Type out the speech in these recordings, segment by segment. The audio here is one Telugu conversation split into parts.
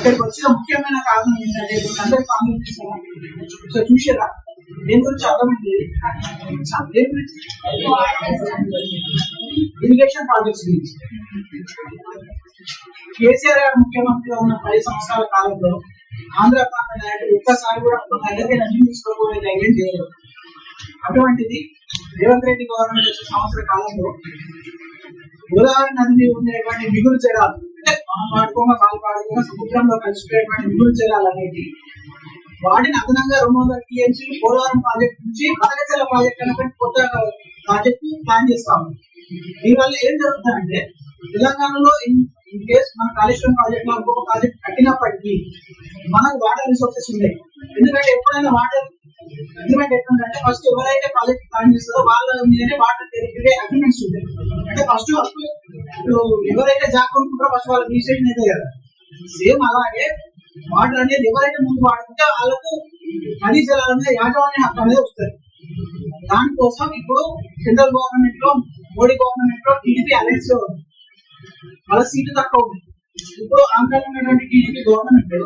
ఇక్కడికి వచ్చిన ముఖ్యమైన కారణం ఏంటంటే ఇప్పుడు అందరి కామెంట్స్ సో చూసారా దేని గురించి అర్థమైంది? ఇరిగేషన్ ప్రాజెక్ట్స్ గురించి కేసీఆర్ గారు ముఖ్యమంత్రిగా ఉన్న పది సంవత్సరాల కాలంలో ఆంధ్ర ప్రాంత నాయకులు ఒక్కసారి కూడా ఒక దగ్గర నన్ను తీసుకోబోయే ధైర్యం చేయలేదు. అటువంటిది రేవంత్ రెడ్డి గవర్నమెంట్ వచ్చిన సంవత్సర కాలంలో గోదావరి నది మీద ఉండేటువంటి మిగులు జలాలు వాడుకోగా మనం పాడుకోగా సముద్రంలో కలిసిపోయేటువంటి మిగులు వాటిని అదనంగా రెండు వందల టీఎంసీ పోలవరం ప్రాజెక్ట్ నుంచి బనకచల ప్రాజెక్ట్ అనేటువంటి కొత్త ప్రాజెక్ట్ ప్లాన్ చేస్తాము. దీనివల్ల ఏం జరుగుతుందంటే తెలంగాణలో ఇన్ కేస్ మన కాళేశ్వరం ప్రాజెక్ట్లో ఇంకొక ప్రాజెక్ట్ కట్టినప్పటికీ మనకు వాటర్ రిసోర్సెస్ ఉన్నాయి. ఎందుకంటే ఎప్పుడైనా వాటర్ అగ్రిమెంట్ ఎట్లుందంటే ఫస్ట్ ఎవరైతే ప్రాజెక్ట్ ప్లాన్ చేస్తారో వాళ్ళ మీదనే వాటర్ అగ్రిమెంట్స్ ఉంటాయి. అంటే ఫస్ట్ ఇప్పుడు ఎవరైతే జాగ్రత్త కొనుక్కుంటారో ఫస్ట్ వాళ్ళకి రిజిస్ట్రేషన్ అయితే కదా. సేమ్ అలాగే వాటర్ అనేది ఎవరైతే ముందు వాడుకుంటే వాళ్ళకు ఖనిజ జలాల మీద యాజమాన్య హక్కు అనేది వస్తుంది. దానికోసం ఇప్పుడు సెంట్రల్ గవర్నమెంట్లో మోడీ గవర్నమెంట్లో టీడీపీ అలయన్స్ వాళ్ళ సీటు తక్కువ ఉంది. ఇప్పుడు ఆంధ్రాలో ఉన్నటువంటి TDP government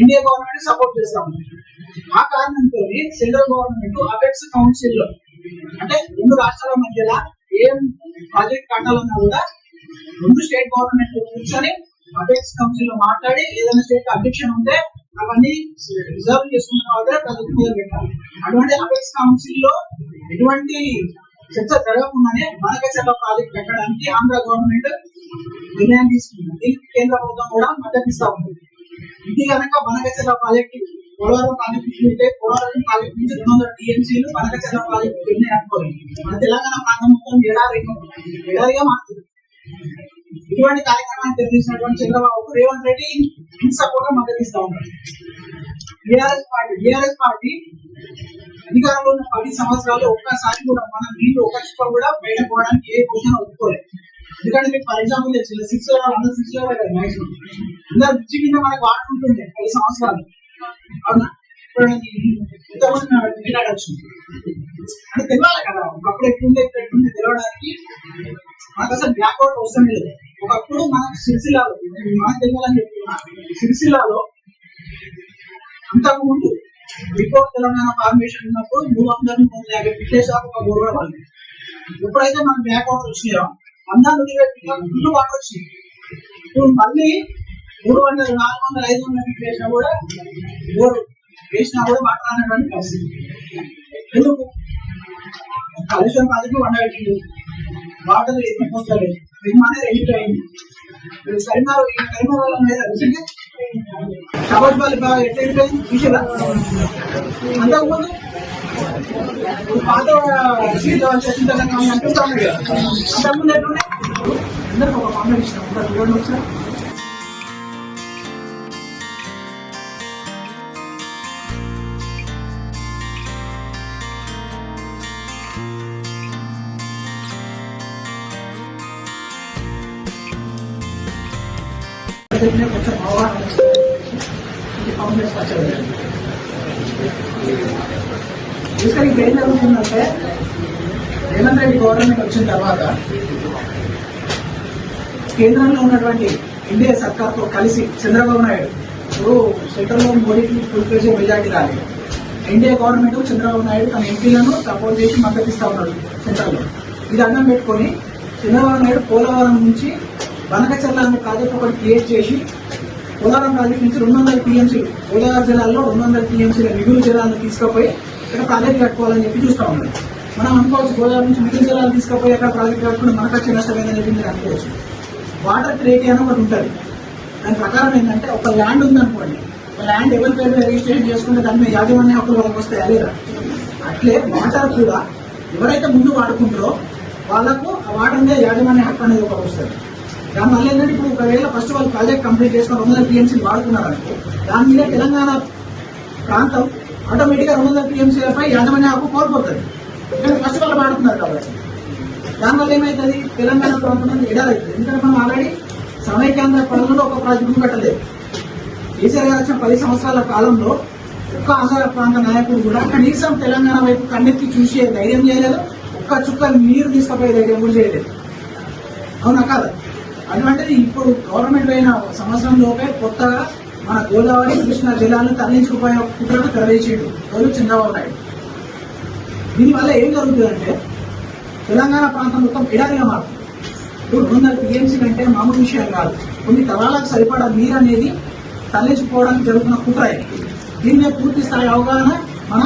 India government support చేస్తా. ఉంది ఆ కారణంతో సెంట్రల్ గవర్నమెంట్ అపెక్స్ కౌన్సిల్లో అంటే రెండు రాష్ట్రాల మధ్యలో ఏం ప్రాజెక్ట్ కట్టాలన్నా కూడా రెండు స్టేట్ గవర్నమెంట్ కూర్చొని అపెక్స్ కౌన్సిల్లో మాట్లాడి ఏదైనా స్టేట్ అబ్జెక్షన్ ఉంటే అవన్నీ రిజర్వ్ చేసుకున్న తర్వాత ప్రభుత్వం మొదలు పెట్టాలి. అటువంటి అపెక్స్ కౌన్సిల్లో ఎటువంటి చర్చ జరగకుండానే మనకచర్ల ప్రాజెక్ట్ పెట్టడానికి ఆంధ్ర గవర్నమెంట్ నిర్ణయం తీసుకుంది. దీనికి కేంద్ర ప్రభుత్వం కూడా మద్దతు ఇస్తా ఉంది. ఇది కనుక మనకచర్ల ప్రాజెక్ట్ పోలవరం ప్రాజెక్టు అయితే పోలవరం ప్రాజెక్టు నుంచి రెండు వందల టీఎంసీలు మనకచర్ల ప్రాజెక్టు వెళ్ళినాయి అనుకోవాలి మన తెలంగాణ ప్రాంతం మొత్తం ఎడారి ఎడారిగా మారుతుంది. ఇటువంటి కార్యక్రమాన్ని తెలిసినటువంటి చంద్రబాబు రేవంత్ రెడ్డి ఇన్ సపోర్ట్ మద్దతు ఇస్తా ఉన్నారు బీఆర్ఎస్ పార్టీ బీఆర్ఎస్ పార్టీ అధికారంలో ఉన్న పది సంవత్సరాలు ఒక్కసారి కూడా మన నీళ్ళు ఒక చుక్క కూడా బయట పోవడానికి ఏ క్వశ్చన్ ఒప్పుకోలేదు. ఎందుకంటే మీకు ఫర్ ఎగ్జాంపుల్ తెచ్చింది సిక్స్ అందరు సిక్స్ లెవెల్ కదా అందరు బ్రిడ్జి కింద మనకు వాడుకుంటుండే పది సంవత్సరాలు. అవునా ఇప్పుడు అంటే తెలియాలి కదా ఒకప్పుడు ఎట్లుంది ఎట్లుంది తెలియడానికి మనకు అసలు బ్లాక్ అవసరం లేదు ఒకప్పుడు మన సిరిసిల్లాలో మనం తెలియాలని చెప్తున్నా సిరిసిల్లాలో అంతకు ముందు బిఫోర్ తెలంగాణ ఫార్మేషన్ ఉన్నప్పుడు మూడు వందల మూడు యాభై ఫిట్లెస్ ఒక గోడ వాళ్ళు ఎప్పుడైతే మనం బ్యాక్ వాటర్ వచ్చినాయో అందరూ ఫుల్ వాటర్ వచ్చింది ఇప్పుడు మళ్ళీ మూడు వందల నాలుగు వందల ఐదు వందల ఫిట్ వేసినా కూడా బోర్ వేసినా కూడా మాట్లాడినటువంటి పరిస్థితి. ఎందుకు? కాళేశ్వరం ప్రాజెక్టు వండ పెట్టింది వాటర్ ఎన్ని వస్తలేదు నిర్మాణం ఎడిట్ అయింది. ఇప్పుడు కరీంనగర్ ఈ కరీంనగర్ మీద రీసెంట్గా కబడ్డీ బాల్ బాగా ఎట్లా వెళ్ళిపోయింది? చూసారా? అంతకుముందు పాత సీట్లు వచ్చిన తర్వాత అనిపిస్తా ఉన్నాయి కదా అంతకుముందు ఎట్లున్నాయి అందరికి ఒక కామెంట్ ఇష్టం ఒకసారి చూడండి ఒకసారి. చెప్పిన కొంచెం అవగాహన వచ్చింది. ఇది కాంగ్రెస్ వచ్చేది ఇక్కడ ఇప్పుడు ఏం జరుగుతుందంటే రేవంత్ రెడ్డి గవర్నమెంట్ వచ్చిన తర్వాత కేంద్రంలో ఉన్నటువంటి ఇండియా సర్కార్తో కలిసి చంద్రబాబు నాయుడు ఇప్పుడు సెంట్రల్లో మోడీకి ఫుల్ పేజ్ మెజార్టీ రాలేదు ఇండియా గవర్నమెంట్ చంద్రబాబు నాయుడు తన ఎంపీలను సపోర్ట్ చేసి మద్దతు ఇస్తా ఉన్నాడు సెంట్రల్లో ఇది అన్నం పెట్టుకొని చంద్రబాబు నాయుడు పోలవరం నుంచి బనకచర్ల అనే ప్రాజెక్ట్ ఒకటి క్రియేట్ చేసి పోలవరం ప్రాజెక్ట్ నుంచి రెండు వందల టీఎంసీలు గోదావరి జిల్లాలో రెండు వందల టీఎంసీల మిగులు జిల్లాలను తీసుకుపోయి ఇక్కడ ప్రాజెక్ట్ కట్టుకోవాలని చెప్పి చూస్తా ఉన్నాం. మనం అనుకోవచ్చు గోదావరి నుంచి మిగులు జిల్లాలు తీసుకుపోయి అక్కడ ప్రాజెక్ట్ కట్టుకుని మనకు వచ్చే నష్టమైందని చెప్పి మీరు అనుకోవచ్చు. వాటర్ ట్రేటీ అని ఒకటి ఉంటుంది. దాని ప్రకారం ఏంటంటే ఒక ల్యాండ్ ఉందనుకోండి ల్యాండ్ ఎవరి పేరు రిజిస్ట్రేషన్ చేసుకుంటే దాని మీద యాజమాన్య హక్కులు వాళ్ళకి వస్తాయి లేదా? అట్లే వాటర్ కూడా ఎవరైతే ముందు వాడుకుంటారో వాళ్ళకు ఆ వాటర్ మీద యాజమాన్య హక్కు అనేది ఒకటి వస్తుంది. దానివల్ల ఏంటంటే ఇప్పుడు ఒకవేళ ఫస్ట్ వాళ్ళు ప్రాజెక్ట్ కంప్లీట్ చేసిన రెండు వందల పిఎంసీలు వాడుకున్నారంటే దాని మీద తెలంగాణ ప్రాంతం ఆటోమేటిక్గా రెండు వందల పిఎంసీలపై యాజమాన్య హక్కు కోల్పోతుంది. ఎందుకంటే ఫస్ట్ వాళ్ళు వాడుతున్నారు కాబట్టి. దానివల్ల ఏమవుతుంది తెలంగాణ ప్రాంతం ఎడారైతుంది ఎందుకంటే మనం ఆల్రెడీ సమైక్యాంధ్ర పనులలో ఒక ప్రాజెక్టు కట్టలేదు కేసీఆర్ గారు వచ్చిన పది సంవత్సరాల కాలంలో ఒక్క ఆంధ్ర ప్రాంత నాయకుడు కూడా కనీసం తెలంగాణ వైపు కన్నెత్తి చూసే ధైర్యం చేయలేదు. ఒక్క చుక్క నీరు తీసుకుపోయే ధైర్యం కూడా చేయలేదు. అవునా కాదు? అటువంటిది ఇప్పుడు గవర్నమెంట్ అయిన సంవత్సరం లోపే కొత్తగా మన గోదావరి కృష్ణా జిల్లాలను తరలించుకుపోయే కుట్రను తెరవేసేడు ఎవరు చంద్రబాబు నాయుడు దీనివల్ల ఏం జరుగుతుందంటే తెలంగాణ ప్రాంతం మొత్తం ఎడారిగా మారుతుంది. ఇప్పుడు వందల టీఎంసీ కంటే మామూలు విషయం కాదు. కొన్ని తరాలకు సరిపడా నీరు అనేది తరలించుకోవడానికి జరుగుతున్న కుట్ర ఇది. దీని మీద పూర్తి స్థాయి అవగాహన మన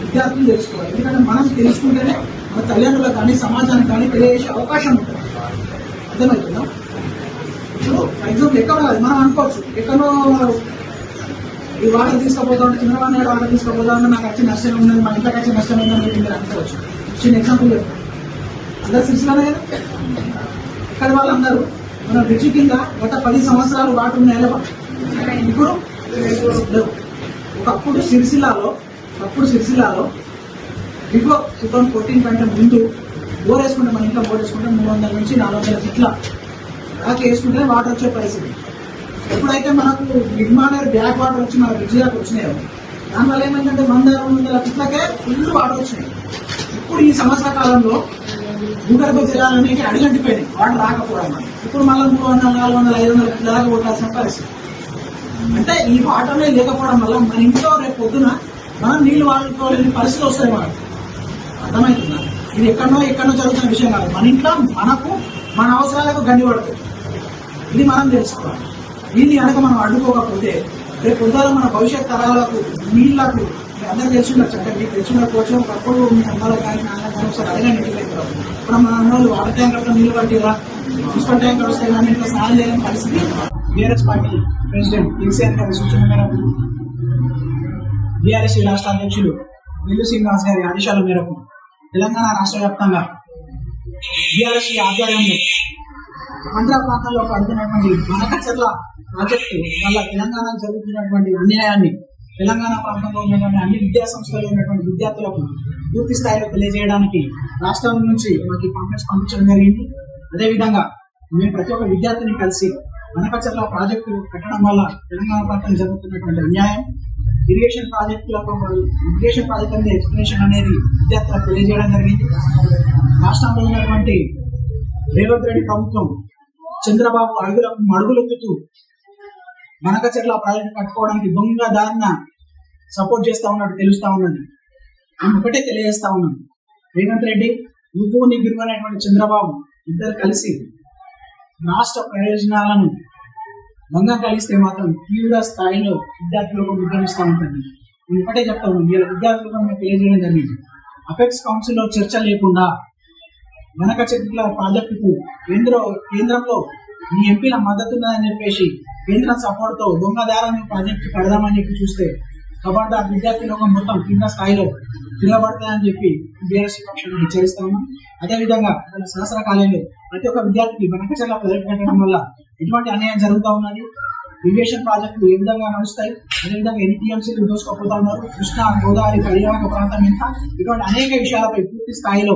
విద్యార్థులు తెలుసుకోవాలి. ఎందుకంటే మనం తెలుసుకుంటేనే మన తల్లిదండ్రులకు కానీ సమాజానికి కానీ తెలియజేసే అవకాశం ఉంటుంది. అర్థమవుతుందా? అనుకోవచ్చు ఫర్ లెక్క ఎక్కడ కాదు మనం అనుకోవచ్చు ఎక్కడో ఈ వాటర్ తీసుకుపోతా ఉంటే చంద్రబాబు నాయుడు వాటర్ తీసుకుపోతా ఉంటే నాకు వచ్చి నష్టం ఉన్నది మా ఇంట్లోకి వచ్చి నష్టం ఉందని మీరు అనుకోవచ్చు. చిన్న ఎగ్జాంపుల్ చెప్తాను అందరు సిరిసిలోనే కదా? ఇక్కడ వాళ్ళందరూ మన బ్రిడ్జి కింద గత పది సంవత్సరాలు వాటర్ ఉన్నాయి ఇప్పుడు లేవు. ఒకప్పుడు సిరిసిల్లాలో ఒకప్పుడు సిరిసిల్లాలో బిఫోర్ టూ థౌసండ్ ఫోర్టీన్ కంటే ముందు బోర్ వేసుకుంటే మన ఇంట్లో బోర్ వేసుకుంటే మూడు వందల నుంచి నాలుగు వందల ఫిట్ల అలా వేసుకుంటే వాటర్ వచ్చే పరిస్థితి. ఎప్పుడైతే మనకు మిడ్మానర్ బ్యాక్ వాటర్ వచ్చి మన బ్రిడ్జ్ దాకా వచ్చినాయో దానివల్ల ఏమైందంటే వంద రెండు వందల ఫిట్లకే ఫుల్ వాటర్ వచ్చినాయి. ఇప్పుడు ఈ సంవత్సర కాలంలో భూగర్భ జలాలు అనేవి అడిగంటిపోయినాయి వాటర్ రాకపోవడం ఇప్పుడు మళ్ళీ మూడు వందల నాలుగు వందల ఐదు వందల ఫిట్ల దాకా కొట్టాల్సిన పరిస్థితి. అంటే ఈ వాటర్నే లేకపోవడం వల్ల మన ఇంట్లో రేపు పొద్దున మనం నీళ్ళు వాడుకోలేని పరిస్థితి వస్తాయి మనకు. అర్థమవుతుందా? ఇది ఎక్కడనో ఎక్కడో జరుగుతున్న విషయం కాదు. మన ఇంట్లో మనకు మన అవసరాలకు గండి పడుతుంది ఇది మనం తెలుసుకోవాలి. దీన్ని కనుక మనం అడ్డుకోకపోతే రేపు ఉదాహరణ మన భవిష్యత్ తరాలకు నీళ్ళకు అందరూ అందరూ చక్కగా అంటే మీకు తెలిసిండకపోవచ్చు ఒకప్పుడు మీ అమ్మాలకు కానీ నాన్నలకు కానీ ఒకసారి అడగండి ఇంటికి దగ్గర. ఇప్పుడు మన అమ్మాయిలు వాటర్ ట్యాంకర్తో నీళ్ళు పట్టిరా మున్సిపల్ ట్యాంకర్ వస్తే కానీ ఇంట్లో స్నానం చేయని పరిస్థితి. బీఆర్ఎస్ పార్టీ ప్రెసిడెంట్ కేసీఆర్ గారి సూచన మేరకు బీఆర్ఎస్ రాష్ట్ర అధ్యక్షులు బిల్లు శ్రీనివాస్ గారి ఆదేశాల మేరకు తెలంగాణ రాష్ట్ర వ్యాప్తంగా బీఆర్ఎస్ ఆధ్వర్యంలో ఆంధ్ర ప్రాంతంలో పడుతున్నటువంటి మనకచర్ల ప్రాజెక్టు వల్ల తెలంగాణకు జరుగుతున్నటువంటి అన్యాయాన్ని తెలంగాణ ప్రాంతంలో ఉన్నటువంటి అన్ని విద్యా సంస్థల్లో ఉన్నటువంటి విద్యార్థులకు పూర్తి స్థాయిలో తెలియజేయడానికి రాష్ట్రం నుంచి మాకు కాంగ్రెస్ పంపించడం జరిగింది. అదేవిధంగా మేము ప్రతి ఒక్క విద్యార్థిని కలిసి మనకచర్ల ప్రాజెక్టు కట్టడం వల్ల తెలంగాణ ప్రాంతం జరుగుతున్నటువంటి అన్యాయం ఇరిగేషన్ ప్రాజెక్టులకు ఇరిగేషన్ ప్రాజెక్ట్ అనేది ఎక్స్ప్లెనేషన్ అనేది విద్యార్థులకు తెలియజేయడం జరిగింది. రాష్ట్రంలో ఉన్నటువంటి రేవంత్ రెడ్డి ప్రభుత్వం చంద్రబాబు అడుగులకు మనక మనకచర్ల ప్రాజెక్టు కట్టుకోవడానికి దొంగ దారిన సపోర్ట్ చేస్తా ఉన్నట్టు తెలుస్తా ఉన్నది నేను ఒకటే తెలియజేస్తా ఉన్నాను. రేవంత్ రెడ్డి నువ్వు నీ గురువైనటువంటి చంద్రబాబు ఇద్దరు కలిసి రాష్ట్ర ప్రయోజనాలను భంగం కలిస్తే మాత్రం తీవ్ర స్థాయిలో విద్యార్థులకు ఉద్యమిస్తూ ఉంటుంది నేను ఒకటే చెప్తా ఉన్నాను. వీళ్ళ విద్యార్థులకు తెలియజేయడం జరిగింది. అపెక్స్ కౌన్సిల్లో చర్చ లేకుండా వెనక చెట్ల ప్రాజెక్టుకు కేంద్ర కేంద్రంలో మీ ఎంపీల మద్దతు ఉన్నదని చెప్పేసి కేంద్ర సపోర్ట్తో దొంగదారాన్ని ప్రాజెక్టు కడదామని చెప్పి చూస్తే ఖబర్దార్ విద్యార్థి లోకం మొత్తం కింద స్థాయిలో తిరగబడతాయని చెప్పి బీఆర్ఎస్ పక్షాన్ని హెచ్చరిస్తాము. అదేవిధంగా మన సహస్ర కాలంలో ప్రతి ఒక్క విద్యార్థికి వెనకచర్ల ప్రాజెక్టు కట్టడం వల్ల ఎటువంటి అన్యాయం జరుగుతూ ఉన్నది? ఇరిగేషన్ ప్రాజెక్టులు ఏ విధంగా నడుస్తాయి? అదేవిధంగా ఎన్టీఎంసీలు టీఎంసీలు ఉన్నారు? కృష్ణా గోదావరి పరివాహక ప్రాంతం ఇంకా ఇటువంటి అనేక విషయాలపై పూర్తి స్థాయిలో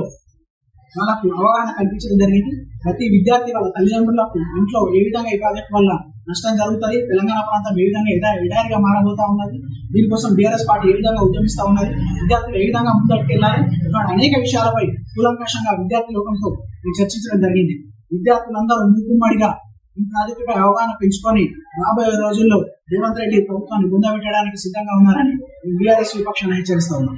వాళ్ళకు అవగాహన కల్పించడం జరిగింది. ప్రతి విద్యార్థి వాళ్ళ తల్లిదండ్రులకు ఇంట్లో ఏ విధంగా ఈ ప్రాజెక్ట్ వల్ల నష్టం జరుగుతుంది తెలంగాణ ప్రాంతం ఏ విధంగా ఎడారిగా మారబోతా ఉన్నది దీనికోసం బీఆర్ఎస్ పార్టీ ఏ విధంగా ఉద్యమిస్తా ఉన్నది విద్యార్థులు ఏ విధంగా ముందరికి వెళ్ళాలి అనేక విషయాలపై కూలంకషంగా విద్యార్థి లోకంతో చర్చించడం జరిగింది. విద్యార్థులందరూ మూకుమ్మడిగా ఈ ప్రాజెక్టుపై అవగాహన పెంచుకొని రాబోయే రోజుల్లో రేవంత్ రెడ్డి ప్రభుత్వాన్ని ముందబెట్టడానికి పెట్టడానికి సిద్ధంగా ఉన్నారని బీఆర్ఎస్ విపక్షాన్ని హెచ్చరిస్తా ఉన్నాం.